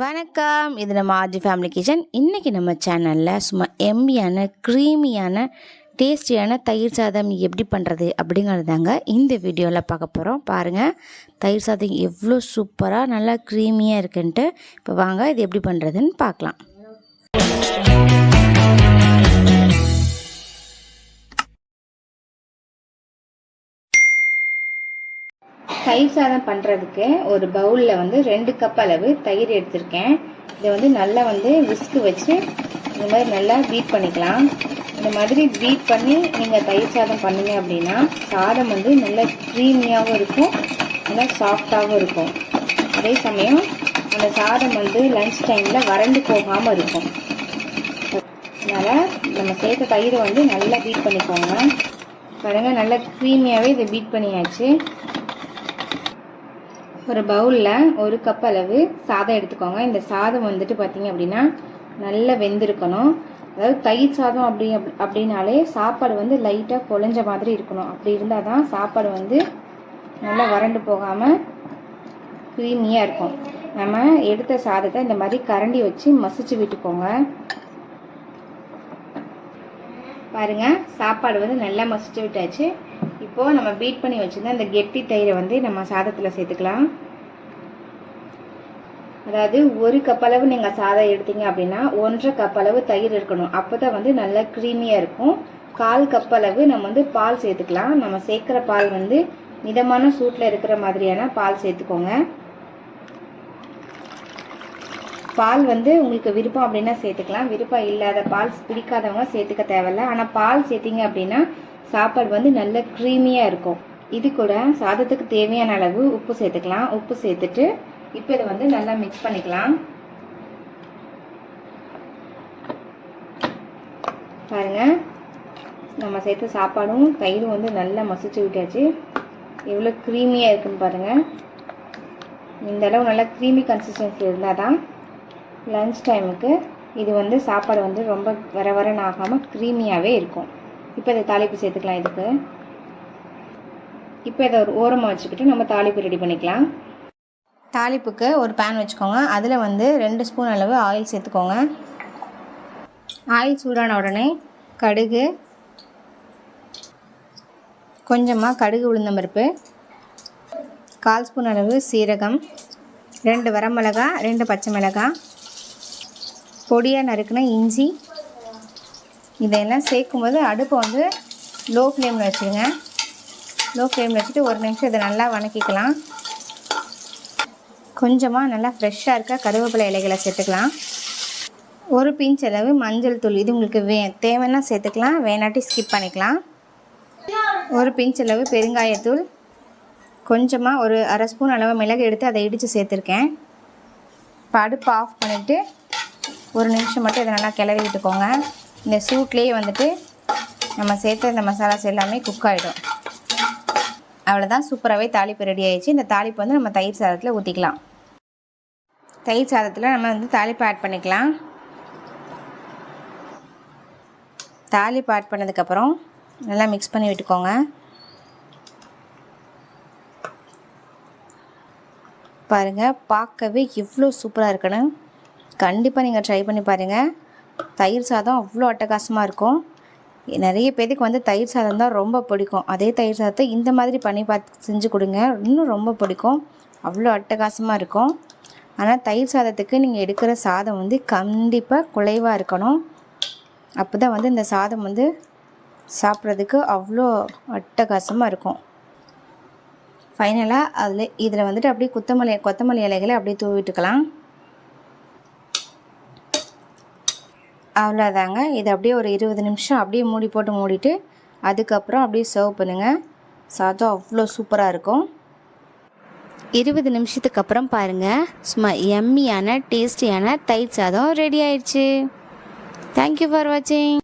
வணக்கம். இது நம்ம ஆர்ஜி ஃபேமிலி கிச்சன் இன்றைக்கி நம்ம சேனலில் சும்மா எம்மியான க்ரீமியான டேஸ்டியான தயிர் சாதம் எப்படி பண்ணுறது அப்படிங்கிறது தாங்க இந்த வீடியோவில் பார்க்க போகிறோம் பாருங்கள் தயிர் சாதம் எவ்வளோ சூப்பராக நல்லா க்ரீமியாக இருக்குன்ட்டு. இப்போ வாங்க இது எப்படி பண்ணுறதுன்னு பார்க்கலாம். தயிர் சாதம் பண்ணுறதுக்கு ஒரு பவுலில் வந்து ரெண்டு கப் அளவு தயிர் எடுத்திருக்கேன். இதை வந்து நல்லா வந்து விஸ்கு வச்சு இந்த மாதிரி நல்லா பீட் பண்ணிக்கலாம். இந்த மாதிரி பீட் பண்ணி நீங்கள் தயிர் சாதம் பண்ணீங்க அப்படின்னா சாதம் வந்து நல்லா க்ரீமியாகவும் இருக்கும் நல்லா சாஃப்டாகவும் இருக்கும். அதே சமயம் அந்த சாதம் வந்து லன்ச் டைமில் வறண்டு போகாமல் இருக்கும். அதனால் நம்ம சேர்த்த தயிரை வந்து நல்லா பீட் பண்ணிக்கோங்க. பாருங்கள் நல்லா க்ரீமியாகவே இதை பீட் பண்ணியாச்சு. ஒரு பவுலில் ஒரு கப் அளவு சாதம் எடுத்துக்கோங்க. இந்த சாதம் வந்துட்டு பார்த்தீங்க அப்படின்னா நல்லா வெந்திருக்கணும். அதாவது தயிர் சாதம் அப்படி அப்படின்னாலே சாப்பாடு வந்து லைட்டாக குழஞ்ச மாதிரி இருக்கணும். அப்படி இருந்தால் தான் சாப்பாடு வந்து நல்லா வறண்டு போகாமல் க்ரீமியாக இருக்கும். நம்ம எடுத்த சாதத்தை இந்த மாதிரி கரண்டி வச்சு மசிச்சு விட்டுக்கோங்க. பாருங்க சாப்பாடு வந்து நல்லா மசிச்சு விட்டாச்சு. இப்போது நம்ம பீட் பண்ணி வச்சிருந்த இந்த கெட்டி தயிரை வந்து நம்ம சாதத்தில் சேர்த்துக்கலாம். அதாவது ஒரு கப் அளவு நீங்கள் சாதம் எடுத்தீங்க அப்படின்னா ஒன்றரை கப் அளவு தயிர் இருக்கணும். அப்போ தான் வந்து நல்லா க்ரீமியாக இருக்கும். கால் கப் அளவு நம்ம வந்து பால் சேர்த்துக்கலாம். நம்ம சேர்க்குற பால் வந்து மிதமான சூட்டில் இருக்கிற மாதிரியான பால் சேர்த்துக்கோங்க. பால் வந்து உங்களுக்கு விருப்பம் அப்படின்னா சேர்த்துக்கலாம். விருப்பம் இல்லாத பால் பிடிக்காதவங்க சேர்த்துக்க தேவையில்ல. ஆனால் பால் சேர்த்தீங்க அப்படின்னா சாப்பாடு வந்து நல்ல க்ரீமியாக இருக்கும். இது கூட சாதத்துக்கு தேவையான அளவு உப்பு சேர்த்துக்கலாம். உப்பு சேர்த்துட்டு இப்போ இதை வந்து நல்லா மிக்ஸ் பண்ணிக்கலாம். பாருங்க. நம்ம சேர்த்த சாப்பாடும் தயிரும் வந்து நல்லா மசிச்சு விட்டாச்சு. எவ்வளோ க்ரீமியாக இருக்குன்னு பாருங்கள் இந்த அளவு நல்லா க்ரீமி கன்சிஸ்டன்சி இருந்தால் தான் லஞ்ச் டைமுக்கு இது வந்து சாப்பாடு வந்து ரொம்ப வர வரன்னு ஆகாமல் க்ரீமியாகவே இருக்கும். இப்போ இதை தாளிப்பு சேர்த்துக்கலாம் இதுக்கு. இப்போ இதை ஒரு ஓரமாக வச்சுக்கிட்டு நம்ம தாளிப்பு ரெடி பண்ணிக்கலாம். தாளிப்புக்கு ஒரு பேன் வச்சுக்கோங்க. அதில் வந்து ரெண்டு ஸ்பூன் அளவு ஆயில் சேர்த்துக்கோங்க. ஆயில் சூடான உடனே கடுகு கொஞ்சமாக கடுகு உளுந்தம்பருப்பு கால் ஸ்பூன் அளவு சீரகம் ரெண்டு வரமிளகா ரெண்டு பச்சை மிளகாய் பொடியாக நறுக்குன இஞ்சி இதெல்லாம் சேர்க்கும்போது அடுப்பை வந்து லோ ஃப்ளேமில் வச்சுருங்க லோ ஃப்ளேமில் வச்சுட்டு ஒரு நிமிஷம் இதை நல்லா வணக்கிக்கலாம். கொஞ்சமாக நல்லா ஃப்ரெஷ்ஷாக இருக்க கருவேப்பிலை இலைகளை சேர்த்துக்கலாம். ஒரு பிஞ்ச் அளவு மஞ்சள் தூள். இது உங்களுக்கு வே தேவைன்னா சேர்த்துக்கலாம். வேணாட்டி ஸ்கிப் பண்ணிக்கலாம். ஒரு பிஞ்ச் அளவு பெருங்காயத்தூள். கொஞ்சமாக ஒரு அரை ஸ்பூன் அளவு மிளகு எடுத்து அதை இடித்து சேர்த்துருக்கேன். இப்போ அடுப்பு ஆஃப் பண்ணிவிட்டு ஒரு நிமிஷம் மட்டும் இதை நல்லா கிளறி விட்டுக்கோங்க. இந்த சூட்லேயே வந்துட்டு நம்ம சேர்த்த இந்த மசாலாஸ் எல்லாமே குக் ஆகிடும் அவ்வளோதான் சூப்பராகவே தாளிப்பு ரெடி ஆயிடுச்சு. இந்த தாளிப்பு வந்து நம்ம தயிர் சாதத்தில் ஊற்றிக்கலாம் தயிர் சாதத்தில் நம்ம வந்து தாளிப்பு ஆட் பண்ணிக்கலாம். தாளிப்பு ஆட் பண்ணதுக்கப்புறம் நல்லா மிக்ஸ் பண்ணி விட்டுக்கோங்க. பாருங்கள் பார்க்கவே எவ்வளோ சூப்பராக இருக்குன்னு. கண்டிப்பாக நீங்கள் ட்ரை பண்ணி பாருங்கள் தயிர் சாதம் அவ்வளோ அட்டகாசமாக இருக்கும். நிறைய பேருக்கு வந்து தயிர் சாதம் தான் ரொம்ப பிடிக்கும். அதே தயிர் சாதத்தை இந்த மாதிரி பண்ணி பார்த்து செஞ்சு கொடுங்க. இன்னும் ரொம்ப பிடிக்கும். அவ்வளோ அட்டகாசமாக இருக்கும். ஆனால் தயிர் சாதத்துக்கு நீங்கள் எடுக்கிற சாதம் வந்து கண்டிப்பாக குலைவாக இருக்கணும். அப்போ தான் வந்து இந்த சாதம் வந்து சாப்பிட்றதுக்கு அவ்வளோ அட்டகாசமாக இருக்கும். ஃபைனலாக அதில் இதில் வந்துட்டு அப்படியே கொத்தமல்லி கொத்தமல்லி இலைகளை அப்படியே தூவிட்டுக்கலாம். அவ்வளோதாங்க இது அப்படியே ஒரு இருபது நிமிஷம் அப்படியே மூடி போட்டு மூடிட்டு அதுக்கப்புறம் அப்படியே சர்வ் பண்ணுங்கள் சாதம் அவ்வளோ சூப்பராக இருக்கும். இருபது நிமிஷத்துக்கு அப்புறம் பாருங்கள் சும்மா எம்மியான டேஸ்டியான தயிர் சாதம் ரெடி ஆயிடுச்சு தேங்க்யூ ஃபார் வாட்சிங்